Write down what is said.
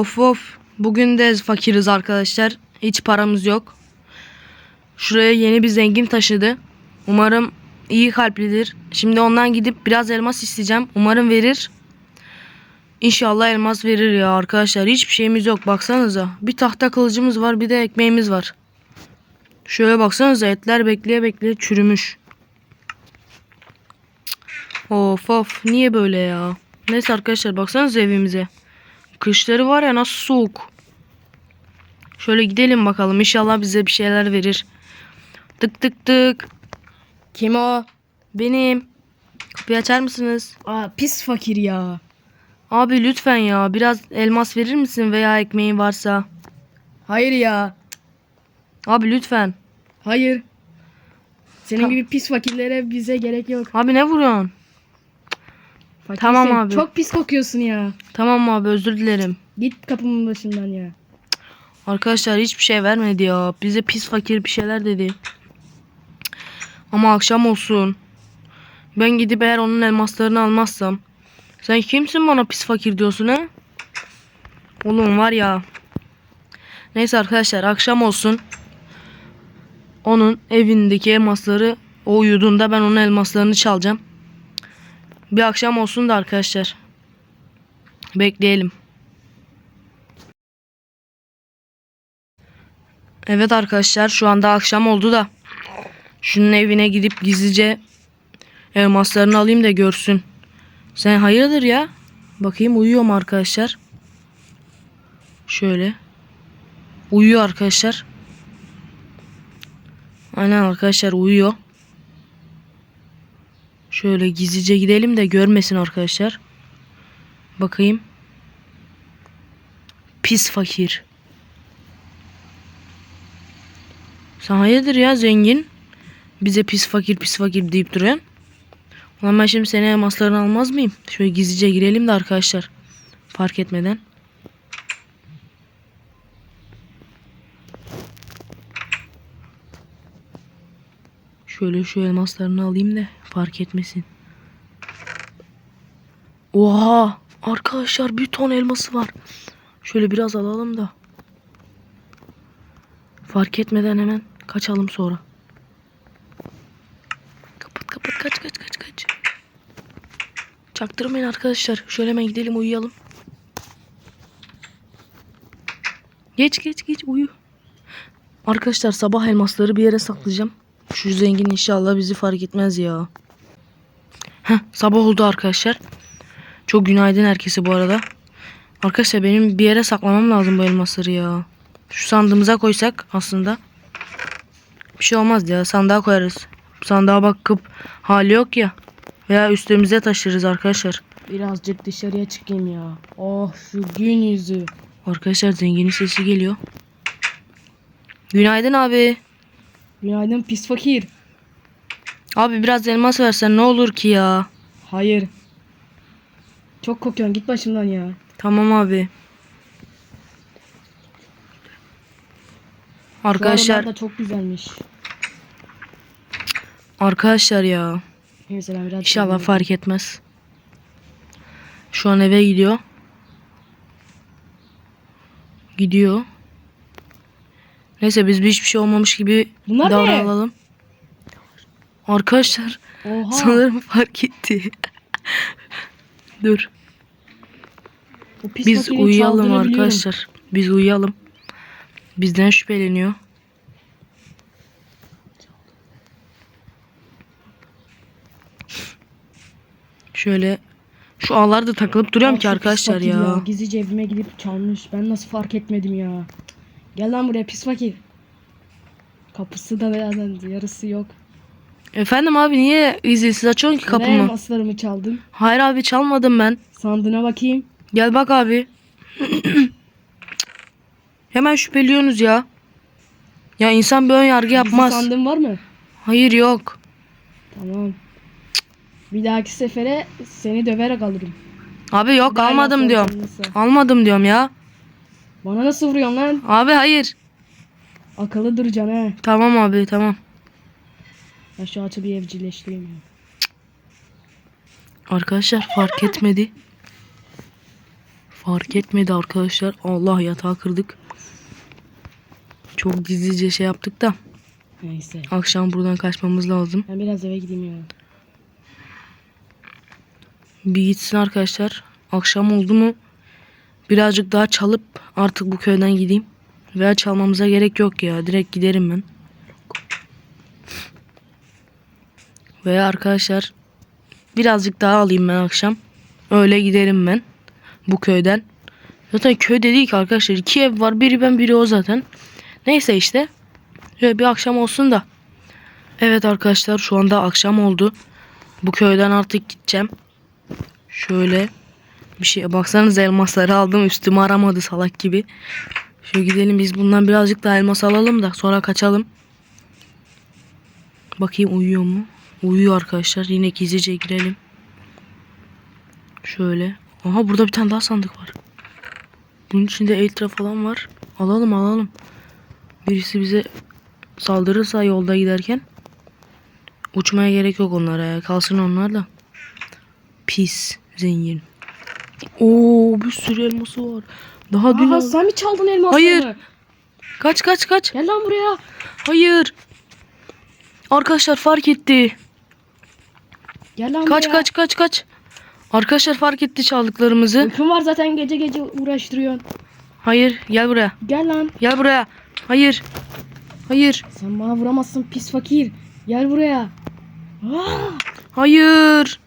Of of. Bugün de fakiriz arkadaşlar. Hiç paramız yok. Şuraya yeni bir zengin taşıdı. Umarım iyi kalplidir. Şimdi ondan gidip biraz elmas isteyeceğim. Umarım verir. İnşallah elmas verir ya arkadaşlar. Hiçbir şeyimiz yok. Baksanıza. Bir tahta kılıcımız var bir de ekmeğimiz var. Şöyle baksanıza etler bekleye bekleye çürümüş. Of of niye böyle ya? Neyse arkadaşlar baksanıza evimize. Kışları var ya nasıl soğuk. Şöyle gidelim bakalım. İnşallah bize bir şeyler verir. Tık tık tık. Kim o? Benim. Kapıyı açar mısınız? Aa pis fakir ya. Abi lütfen ya biraz elmas verir misin veya ekmeğin varsa? Hayır ya. Abi lütfen. Hayır. Senin Tamam. gibi pis fakirlere bize gerek yok. Abi ne vuruyorsun? Fakir Tamam sen abi. Çok pis kokuyorsun ya. Tamam abi özür dilerim. Git kapımın başından ya. Arkadaşlar hiçbir şey vermedi ya. Bize pis fakir bir şeyler dedi. Ama akşam olsun. Ben gidip eğer onun elmaslarını almazsam. Sen kimsin bana pis fakir diyorsun ha? Oğlum var ya. Neyse arkadaşlar akşam olsun. Onun evindeki elmasları o uyuduğunda ben onun elmaslarını çalacağım. Bir akşam olsun da arkadaşlar. Bekleyelim. Evet arkadaşlar şu anda akşam oldu da şunun evine gidip gizlice elmaslarını alayım da görsün. Sen hayırdır ya? Bakayım uyuyor mu arkadaşlar? Şöyle. Uyuyor arkadaşlar. Aynen arkadaşlar uyuyor. Şöyle gizlice gidelim de görmesin arkadaşlar. Bakayım. Pis fakir. Sen hayırdır ya zengin? Bize pis fakir pis fakir deyip duruyorsun. Ulan ben şimdi seni elmaslarını almaz mıyım? Şöyle gizlice girelim de arkadaşlar. Fark etmeden. Şöyle şu elmaslarını alayım da fark etmesin. Oha! Arkadaşlar bir ton elması var. Şöyle biraz alalım da. Fark etmeden hemen kaçalım sonra. Kapat kapat kaç kaç kaç kaç. Çaktırmayın arkadaşlar. Şöyle hemen gidelim uyuyalım. Geç geç geç uyu. Arkadaşlar sabah elmasları bir yere saklayacağım. Şu zengin inşallah bizi fark etmez ya. Heh, sabah oldu arkadaşlar. Çok günaydın herkese bu arada. Arkadaşlar benim bir yere saklamam lazım bu elmasları ya. Şu sandığımıza koysak aslında. Bir şey olmaz ya sandığa koyarız. Sandığa bakıp hali yok ya. Veya üstümüze taşırız arkadaşlar. Birazcık dışarıya çıkayım ya. Oh şu gün yüzü. Arkadaşlar zenginin sesi geliyor. Günaydın abi. Günaydın pis fakir. Abi biraz elmas versen ne olur ki ya. Hayır. Çok kokuyorsun git başımdan ya. Tamam abi. Arkadaşlar da çok güzelmiş. arkadaşlar ya. Ben biraz İnşallah fark etmez. Şu an eve gidiyor. Gidiyor. Neyse biz bir hiçbir şey olmamış gibi Bunlar ne? davranalım. Arkadaşlar Oha. sanırım fark etti. Dur. Biz uyuyalım çaldığını biliyorum. arkadaşlar. Biz uyuyalım. Bizden şüpheleniyor. Şöyle şu ağlarda takılıp duruyorum Aa, ki arkadaşlar fakir ya. Gizlice evime gidip çalmış. Ben nasıl fark etmedim ya. Gel lan buraya pis fakir. Kapısı da beyazlandı. Yarısı yok. Efendim abi niye izinsiz açıyorsun ki Neden kapımı? elmaslarımı çaldın? Hayır abi çalmadım ben. Sandığına bakayım. Gel bak abi. Hemen şüpheliyorsunuz ya. Ya insan bir ön yargı yapmaz. sandığın var mı? Hayır yok. Tamam. Bir dahaki sefere seni döverek alırım. Abi yok Daha almadım diyorum. Almadım diyorum ya. Bana nasıl vuruyorsun lan? Abi hayır. Akıllı duracaksın ha. Tamam abi tamam. Ben şu atı bir evcilleştireyim ya. Arkadaşlar fark etmedi. Fark etmedi arkadaşlar. Allah yatağı kırdık. Çok gizlice şey yaptık da. Neyse. Akşam buradan kaçmamız lazım. Ben biraz eve gideyim ya. Bir gitsin arkadaşlar. Akşam oldu mu birazcık daha çalıp artık bu köyden gideyim. Veya çalmamıza gerek yok ya. Direkt giderim ben. Veya arkadaşlar birazcık daha alayım ben akşam. Öyle giderim ben bu köyden. Zaten köyde değil ki arkadaşlar. iki ev var. Biri ben biri o zaten. Neyse işte. Şöyle bir akşam olsun da. Evet arkadaşlar şu anda akşam oldu. Bu köyden artık gideceğim. Şöyle bir şey baksanız elmasları aldım üstüme aramadı salak gibi. Şöyle gidelim biz bundan birazcık daha elmas alalım da sonra kaçalım. Bakayım uyuyor mu? Uyuyor arkadaşlar. Yine gizlice girelim. Şöyle. Aha burada bir tane daha sandık var. Bunun içinde eltra falan var. Alalım alalım. Birisi bize saldırırsa yolda giderken uçmaya gerek yok onlara ya. Kalsın onlar da. Pis zengin. Oo bir sürü elması var. Daha dün Aha sen mi çaldın elmasları? Hayır. kaç kaç kaç. Gel lan buraya. Hayır. Arkadaşlar fark etti. Gel lan Kaç buraya. kaç kaç kaç. Arkadaşlar fark etti çaldıklarımızı. Uykum var zaten gece gece uğraştırıyorsun. Hayır gel buraya. Gel lan. Gel buraya. Hayır. Hayır. Sen bana vuramazsın pis fakir. Gel buraya. Aa! Hayır.